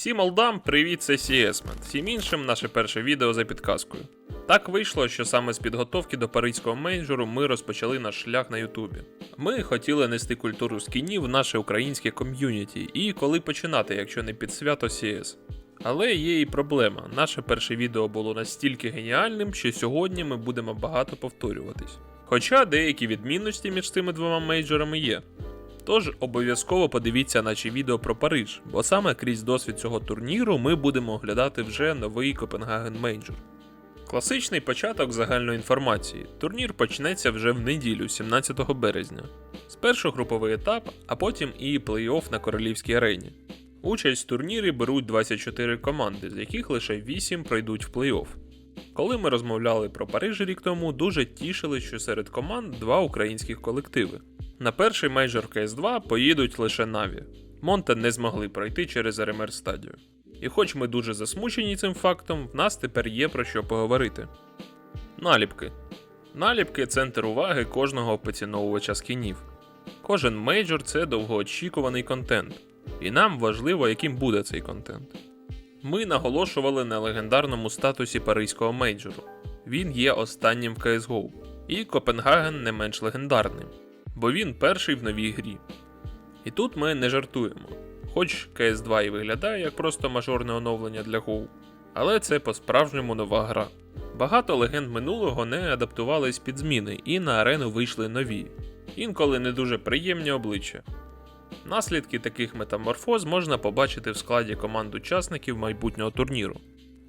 Всім олдам, привіт, це Сіесмен. Всім іншим наше перше відео за підказкою. Так вийшло, що саме з підготовки до паризького мейджору ми розпочали наш шлях на Ютубі. Ми хотіли нести культуру скінів в наше українське ком'юніті, і коли починати, якщо не під свято CS. Але є і проблема. Наше перше відео було настільки геніальним, що сьогодні ми будемо багато повторюватись. Хоча деякі відмінності між цими двома мейджорами є. Тож обов'язково подивіться наші відео про Париж, бо саме крізь досвід цього турніру ми будемо оглядати вже новий Копенгаген Мейджор. Класичний початок загальної інформації. Турнір почнеться вже в неділю, 17 березня. Спершу груповий етап, а потім і плей-офф на королівській арені. Участь в турнірі беруть 24 команди, з яких лише 8 пройдуть в плей-офф. Коли ми розмовляли про Париж рік тому, дуже тішили, що серед команд два українських колективи. На перший мейджор CS2 поїдуть лише Наві. Монте не змогли пройти через РМР стадію. І хоч ми дуже засмучені цим фактом, в нас тепер є про що поговорити. Наліпки. Наліпки центр уваги кожного поціновувача скінів. Кожен мейджор це довгоочікуваний контент, і нам важливо, яким буде цей контент. Ми наголошували на легендарному статусі паризького мейджору. Він є останнім в CSGO, і Копенгаген не менш легендарним, бо він перший в новій грі. І тут ми не жартуємо. Хоч CS2 і виглядає як просто мажорне оновлення для GO, але це по-справжньому нова гра. Багато легенд минулого не адаптувались під зміни і на арену вийшли нові, інколи не дуже приємні обличчя. Наслідки таких метаморфоз можна побачити в складі команд учасників майбутнього турніру.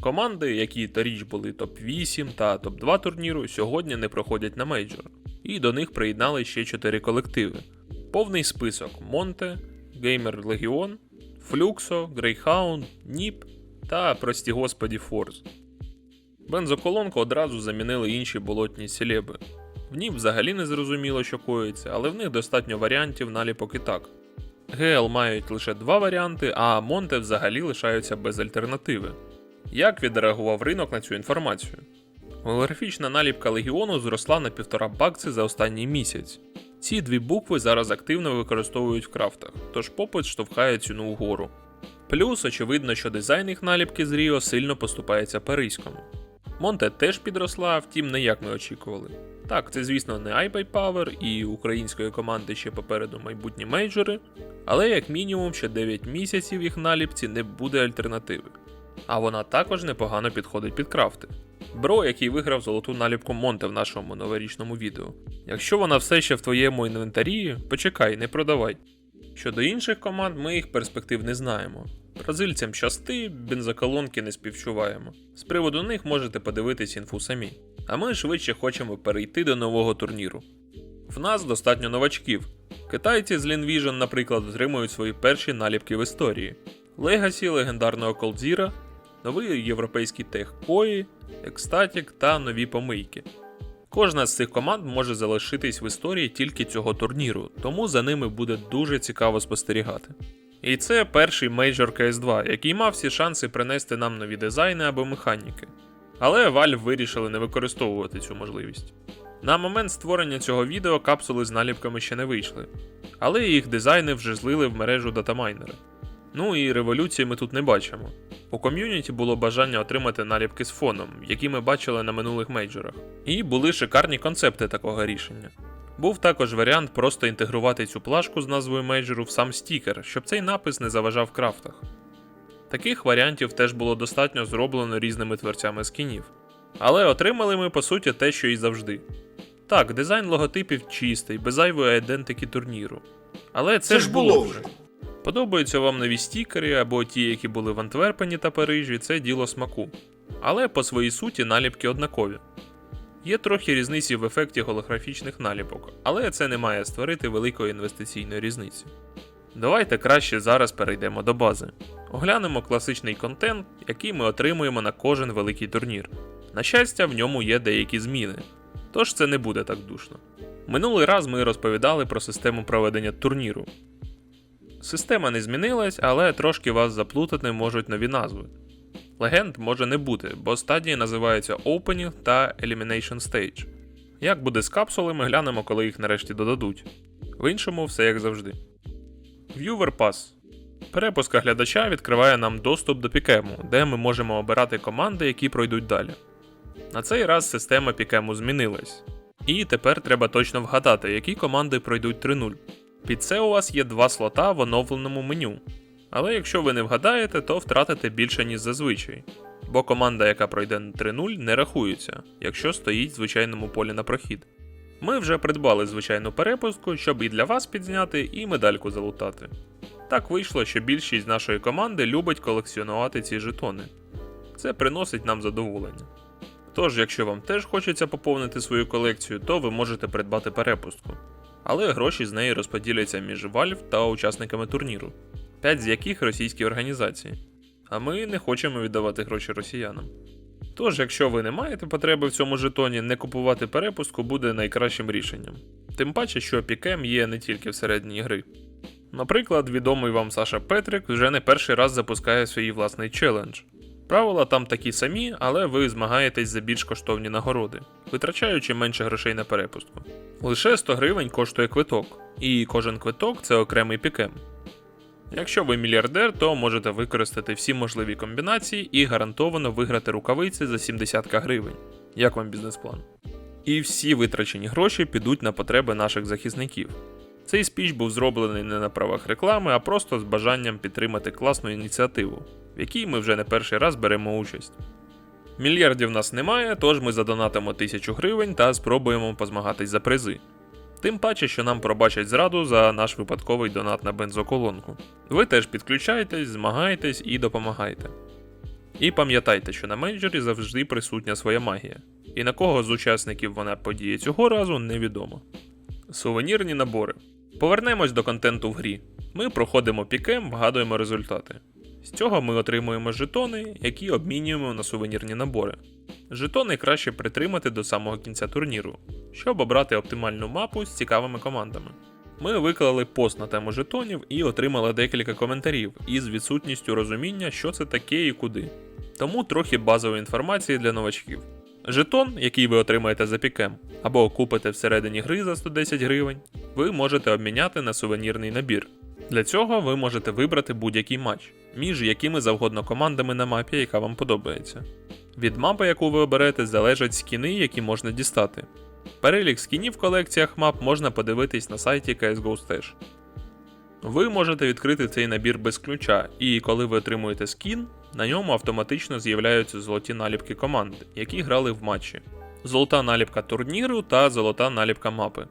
Команди, які торіч були топ-8 та топ-2 турніру, сьогодні не проходять на мейджор, і до них приєднали ще 4 колективи. Повний список Монте, Gamer Legion, Fluxo, Greyhound, Ніп та, прості господі, Force. Бензоколонку одразу замінили інші болотні селеби. В ній взагалі не зрозуміло, що коїться, але в них достатньо варіантів наліпок і так. ГЛ мають лише два варіанти, а Монте взагалі лишаються без альтернативи. Як відреагував ринок на цю інформацію? Голографічна наліпка Легіону зросла на півтора бакси за останній місяць. Ці дві букви зараз активно використовують в крафтах, тож попит штовхає ціну вгору. Плюс, очевидно, що дизайн їх наліпки з Ріо сильно поступається паризькому. Монте теж підросла, втім, не як ми очікували. Так, це, звісно, не iPyPower і української команди ще попереду майбутні мейджори, але як мінімум ще 9 місяців їх наліпці не буде альтернативи. А вона також непогано підходить під крафти. Бро, який виграв золоту наліпку Монте в нашому новорічному відео. Якщо вона все ще в твоєму інвентарі, почекай, не продавай. Щодо інших команд, ми їх перспектив не знаємо. Бразильцям щасти, бензоколонки не співчуваємо. З приводу них можете подивитись інфу самі. А ми швидше хочемо перейти до нового турніру. В нас достатньо новачків. Китайці з Linvision, наприклад, отримують свої перші наліпки в історії. Легасі легендарного Колдзіра, новий європейський тех Кої, Екстатік та нові помийки. Кожна з цих команд може залишитись в історії тільки цього турніру, тому за ними буде дуже цікаво спостерігати. І це перший мейджор CS2, який мав всі шанси принести нам нові дизайни або механіки. Але Valve вирішили не використовувати цю можливість. На момент створення цього відео капсули з наліпками ще не вийшли, але їх дизайни вже злили в мережу датамайнери. Ну і революції ми тут не бачимо. У ком'юніті було бажання отримати наліпки з фоном, які ми бачили на минулих мейджорах. І були шикарні концепти такого рішення. Був також варіант просто інтегрувати цю плашку з назвою мейджору в сам стікер, щоб цей напис не заважав крафтах. Таких варіантів теж було достатньо зроблено різними творцями скінів. Але отримали ми по суті те, що і завжди. Так, дизайн логотипів чистий, без зайвої айдентики турніру. Але це, Це ж було вже. Подобаються вам нові стікери або ті, які були в Антверпені та Парижі, це діло смаку. Але по своїй суті наліпки однакові. Є трохи різниці в ефекті голографічних наліпок, але це не має створити великої інвестиційної різниці. Давайте краще зараз перейдемо до бази. Оглянемо класичний контент, який ми отримуємо на кожен великий турнір. На щастя, в ньому є деякі зміни, тож це не буде так душно. Минулий раз ми розповідали про систему проведення турніру. Система не змінилась, але трошки вас заплутати можуть нові назви. Легенд може не бути, бо стадії називаються Opening та Elimination Stage. Як буде з капсулами, глянемо, коли їх нарешті додадуть. В іншому все як завжди. Viewer Pass. Перепуска глядача відкриває нам доступ до пікему, де ми можемо обирати команди, які пройдуть далі. На цей раз система пікему змінилась. І тепер треба точно вгадати, які команди пройдуть 3-0. Під це у вас є два слота в оновленому меню. Але якщо ви не вгадаєте, то втратите більше, ніж зазвичай. Бо команда, яка пройде 3-0, не рахується, якщо стоїть в звичайному полі на прохід. Ми вже придбали звичайну перепустку, щоб і для вас підзняти, і медальку залутати. Так вийшло, що більшість нашої команди любить колекціонувати ці жетони. Це приносить нам задоволення. Тож, якщо вам теж хочеться поповнити свою колекцію, то ви можете придбати перепустку. Але гроші з неї розподіляться між Valve та учасниками турніру, 5 з яких російські організації. А ми не хочемо віддавати гроші росіянам. Тож, якщо ви не маєте потреби в цьому жетоні, не купувати перепустку буде найкращим рішенням. Тим паче, що пікем є не тільки всередині гри. Наприклад, відомий вам Саша Петрик вже не перший раз запускає свій власний челендж. Правила там такі самі, але ви змагаєтесь за більш коштовні нагороди, витрачаючи менше грошей на перепустку. Лише 100 гривень коштує квиток, і кожен квиток це окремий пікем. Якщо ви мільярдер, то можете використати всі можливі комбінації і гарантовано виграти рукавиці за 70 гривень. Як вам бізнес-план? І всі витрачені гроші підуть на потреби наших захисників. Цей спіч був зроблений не на правах реклами, а просто з бажанням підтримати класну ініціативу, в якій ми вже не перший раз беремо участь. Мільярдів нас немає, тож ми задонатимо 1000 гривень та спробуємо позмагатись за призи. Тим паче, що нам пробачать зраду за наш випадковий донат на бензоколонку. Ви теж підключайтесь, змагайтесь і допомагайте. І пам'ятайте, що на менеджері завжди присутня своя магія, і на кого з учасників вона подіє цього разу, невідомо. Сувенірні набори. Повернемось до контенту в грі. Ми проходимо пікем, вгадуємо результати. З цього ми отримуємо жетони, які обмінюємо на сувенірні набори. Жетони краще притримати до самого кінця турніру, щоб обрати оптимальну мапу з цікавими командами. Ми виклали пост на тему жетонів і отримали декілька коментарів із відсутністю розуміння, що це таке і куди. Тому трохи базової інформації для новачків. Жетон, який ви отримаєте за пікем, або купите всередині гри за 110 гривень, ви можете обміняти на сувенірний набір. Для цього ви можете вибрати будь-який матч між якими завгодно командами на мапі, яка вам подобається. Від мапи, яку ви оберете, залежать скіни, які можна дістати. Перелік скінів в колекціях мап можна подивитись на сайті CSGO Stash. Ви можете відкрити цей набір без ключа, і коли ви отримуєте скін, на ньому автоматично з'являються золоті наліпки команд, які грали в матчі, золота наліпка турніру та золота наліпка мапи.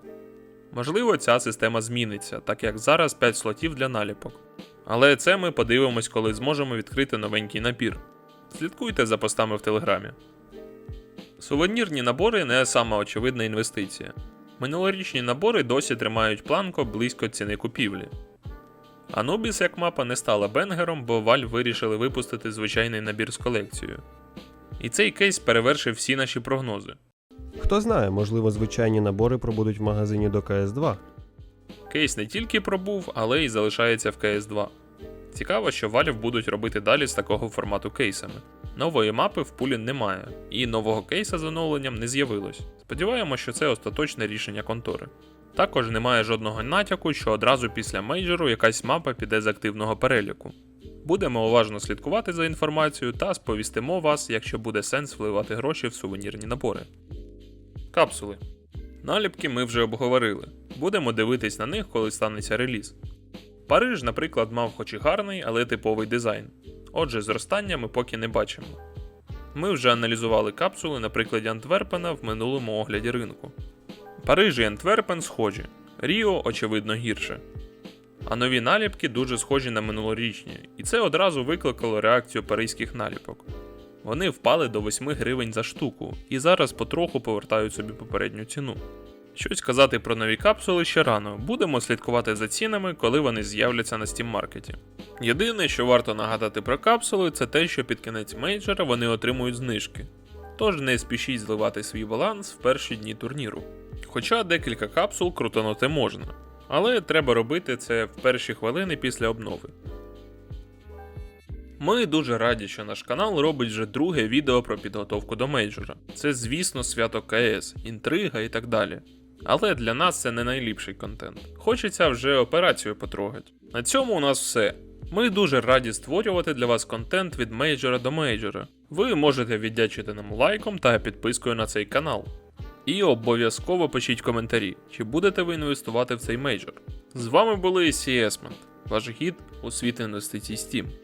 Можливо, ця система зміниться, так як зараз 5 слотів для наліпок. Але це ми подивимось, коли зможемо відкрити новенький набір. Слідкуйте за постами в телеграмі. Сувенірні набори не сама очевидна інвестиція. Минулорічні набори досі тримають планку близько ціни купівлі. Anubis як мапа не стала бенгером, бо Valve вирішили випустити звичайний набір з колекцією. І цей кейс перевершив всі наші прогнози. Хто знає, можливо, звичайні набори пробудуть в магазині до КС2. Кейс не тільки пробув, але й залишається в CS2. Цікаво, що Valve будуть робити далі з такого формату кейсами. Нової мапи в пулі немає, і нового кейса з оновленням не з'явилось. Сподіваємося, що це остаточне рішення контори. Також немає жодного натяку, що одразу після мейджору якась мапа піде з активного переліку. Будемо уважно слідкувати за інформацією та сповістимо вас, якщо буде сенс вливати гроші в сувенірні набори. Капсули. Наліпки ми вже обговорили. Будемо дивитись на них, коли станеться реліз. Париж, наприклад, мав хоч і гарний, але типовий дизайн. Отже, зростання ми поки не бачимо. Ми вже аналізували капсули на прикладі Антверпена в минулому огляді ринку. Париж і Антверпен схожі, Ріо, очевидно, гірше. А нові наліпки дуже схожі на минулорічні, і це одразу викликало реакцію паризьких наліпок. Вони впали до 8 гривень за штуку і зараз потроху повертають собі попередню ціну. Щось казати про нові капсули ще рано, будемо слідкувати за цінами, коли вони з'являться на Steam маркеті. Єдине, що варто нагадати про капсули, це те, що під кінець мейджора вони отримують знижки. Тож не спішіть зливати свій баланс в перші дні турніру. Хоча декілька капсул крутанути можна, але треба робити це в перші хвилини після обнови. Ми дуже раді, що наш канал робить вже друге відео про підготовку до мейджора. Це, звісно, свято КС, інтрига і так далі. Але для нас це не найліпший контент. Хочеться вже операцію потрогати. На цьому у нас все. Ми дуже раді створювати для вас контент від мейджора до мейджора. Ви можете віддячити нам лайком та підпискою на цей канал. І обов'язково пишіть коментарі, чи будете ви інвестувати в цей мейджор. З вами були CSMent, ваш гід у світ інвестицій Steam.